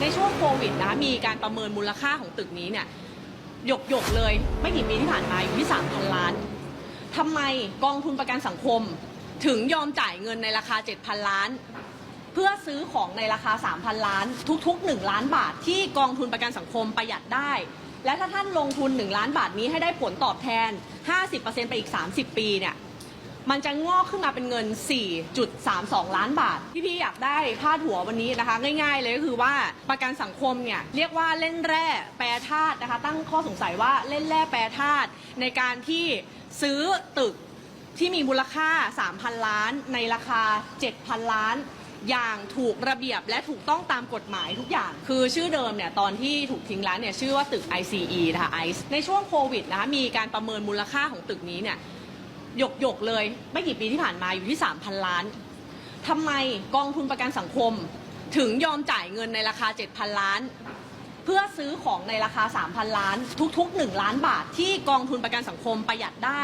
ในช่วงโควิดนะคะมีการประเมินมูลค่าของตึกนี้เนี่ยหยกหยกๆเลย ไม่กี่ปีที่ผ่านมาอยู่ที่ 3,000 ล้านทำไมกองทุนประกันสังคม ถึงยอมจ่ายเงินในราคา 7,000 ล้าน เพื่อซื้อของในราคา 3,000 ล้าน ทุก ๆ 1 ล้านบาท ที่กองทุนประกันสังคมประหยัดได้ และถ้าท่านลงทุน 1 ล้านบาทนี้ให้ได้ผลตอบแทน 50%ไปอีก 30 ปีเนี่ย มันจะงอกขึ้นมาเป็นเงิน 4.32 ล้านบาท ที่พี่อยากได้พาดหัววันนี้นะคะ ง่ายๆเลยก็คือว่าประกันสังคมเนี่ยเรียกว่าเล่นแร่แปรธาตุนะคะ ตั้งข้อสงสัยว่าเล่นแร่แปรธาตุในการที่ซื้อตึกที่มีมูลค่า 3,000 ล้าน ในราคา 7,000 ล้านอย่างถูกระเบียบและถูกต้องตามกฎหมายทุกอย่าง คือชื่อเดิมเนี่ยตอนที่ถูกทิ้งร้านเนี่ยชื่อว่าตึก ICE นะคะ ICE ในช่วงโควิดนะคะมีการประเมินมูลค่าของตึกนี้เนี่ย หยกหยกๆเลย ไม่กี่ปีที่ผ่านมาอยู่ที่ 3,000 ล้านทำไมกองทุนประกันสังคม ถึงยอมจ่ายเงินในราคา 7,000 ล้าน เพื่อซื้อของในราคา 3,000 ล้าน ทุก ๆ 1 ล้านบาทที่กองทุนประกันสังคมประหยัดได้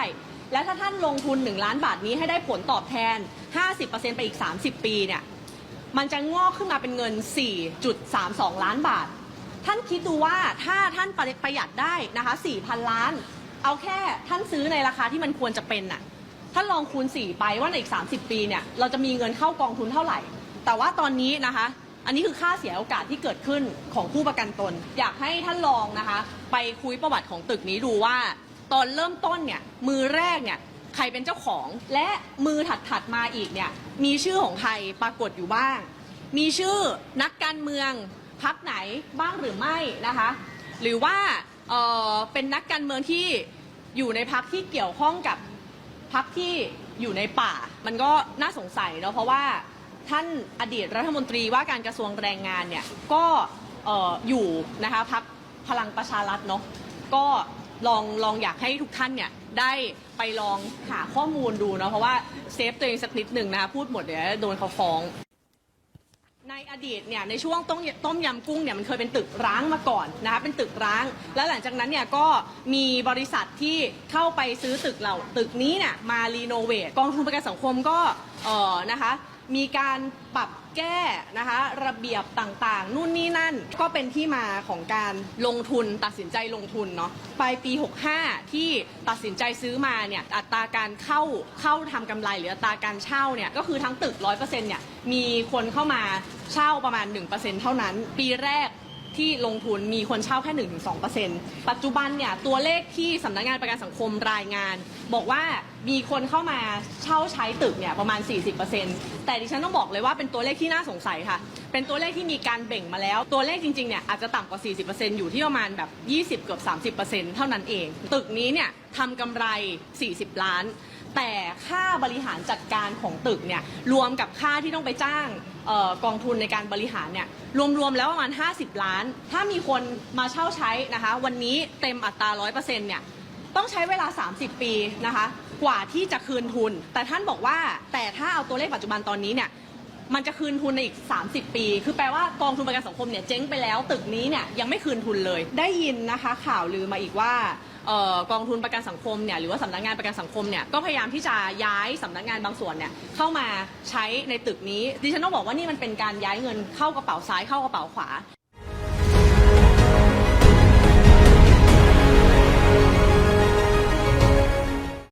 และถ้าท่านลงทุน 1 ล้านบาทนี้ให้ได้ผลตอบแทน 50%ไปอีก 30 ปีเนี่ยมันจะงอกขึ้นมาเป็นเงิน 4.32 ล้านบาท ท่านคิดดูว่าถ้าท่านประหยัดได้นะคะ 4,000 ล้าน เอาแค่ท่านซื้อในราคาที่มันควรจะเป็นน่ะท่านลองคูณ 4 ไปว่าในอีก 30 ปีเนี่ยเราจะมีเงินเข้ากองทุนเท่าไหร่ แต่ว่าตอนนี้นะคะ อันนี้คือค่าเสียโอกาสที่เกิดขึ้นของผู้ประกันตน อยากให้ท่านลองนะคะ ไปคุยประวัติของตึกนี้ดูว่า ตอนเริ่มต้นเนี่ยมือแรกเนี่ยใครเป็นเจ้าของและมือถัดๆมาอีกเนี่ยมีชื่อของใครปรากฏอยู่บ้าง มีชื่อนักการเมืองพักไหนบ้างหรือไม่นะคะ หรือว่า เอ่อเป็นนักการเมืองที่อยู่ในพักที่เกี่ยวข้องกับพักที่อยู่ในป่า มันก็น่าสงสัยเนาะเพราะว่าท่านอดีตรัฐมนตรีว่าการกระทรวงแรงงานเนี่ยก็เอ่ออยู่นะคะพักพลังประชารัฐเนาะก็ลองลองอยากให้ทุกท่านเนี่ยได้ไปลองหาข้อมูลดูเนาะเพราะว่าเซฟตัวเองสักนิดหนึ่งนะคะพูดหมดเดี๋ยวโดนเขาฟ้อง ในอดีตเนี่ยในช่วงต้มต้มยำกุ้งเนี่ยมันเคยเป็นตึกร้างมาก่อนนะคะเป็นตึกร้าง แล้วหลังจากนั้นเนี่ยก็มีบริษัทที่เข้าไปซื้อตึกเราตึกนี้เนี่ยมารีโนเวทกองทุนประกันสังคมก็เออนะคะ มีการปรับแก้นะคะระเบียบต่างๆ นู่นนี่นั่นก็เป็นที่มาของการลงทุนตัดสินใจลงทุนเนาะปลายปี 65 ที่ตัดสินใจซื้อมาเนี่ยอัตราการเข้าเข้าทำกำไรหรืออัตราการเช่าเนี่ยก็คือทั้งตึก 100%เนี่ยมีคนเข้ามาเช่าประมาณ 1%เท่านั้น ปีแรก ที่ลงทุนมีคนเช่าแค่ 1-2%ปัจจุบันเนี่ยตัวเลขที่สำนักงานประกันสังคมรายงาน บอกว่ามีคนเข้ามาเช่าใช้ตึกเนี่ยประมาณ 40%แต่ดิฉันต้องบอกเลยว่าเป็นตัวเลขที่น่าสงสัยค่ะ เป็นตัวเลขที่มีการเบ่งมาแล้ว ตัวเลขจริงๆเนี่ยอาจจะต่ำกว่า 40%อยู่ที่ประมาณแบบ 20 เกือบ 30%เท่านั้นเอง ตึกนี้เนี่ยทำกำไร 40 ล้าน แต่ค่าบริหารจัดการของตึกเนี่ยรวมกับค่าที่ต้องไปจ้างเออกองทุนในการบริหารเนี่ยรวมๆแล้วประมาณ 50 ล้าน ถ้ามีคนมาเช่าใช้นะคะวันนี้เต็มอัตรา 100%เนี่ยต้องใช้เวลา 30 ปีนะคะกว่าที่จะคืนทุน แต่ท่านบอกว่าแต่ถ้าเอาตัวเลขปัจจุบันตอนนี้เนี่ย มันจะคืนทุนในอีก 30 ปี คือแปลว่ากองทุนประกันสังคมเนี่ยเจ๊งไปแล้วตึกนี้เนี่ยยังไม่คืนทุนเลย ได้ยินนะคะข่าวลือมาอีกว่าออกองทุนประกันสังคมเนี่ยหรือว่าสำนักงานประกันสังคมเนี่ยก็พยายามที่จะย้ายสำนักงานบางส่วนเนี่ยเข้ามาใช้ในตึกนี้ดิฉันต้องบอกว่านี่มันเป็นการย้ายเงินเข้ากระเป๋าซ้ายเข้ากระเป๋าขวา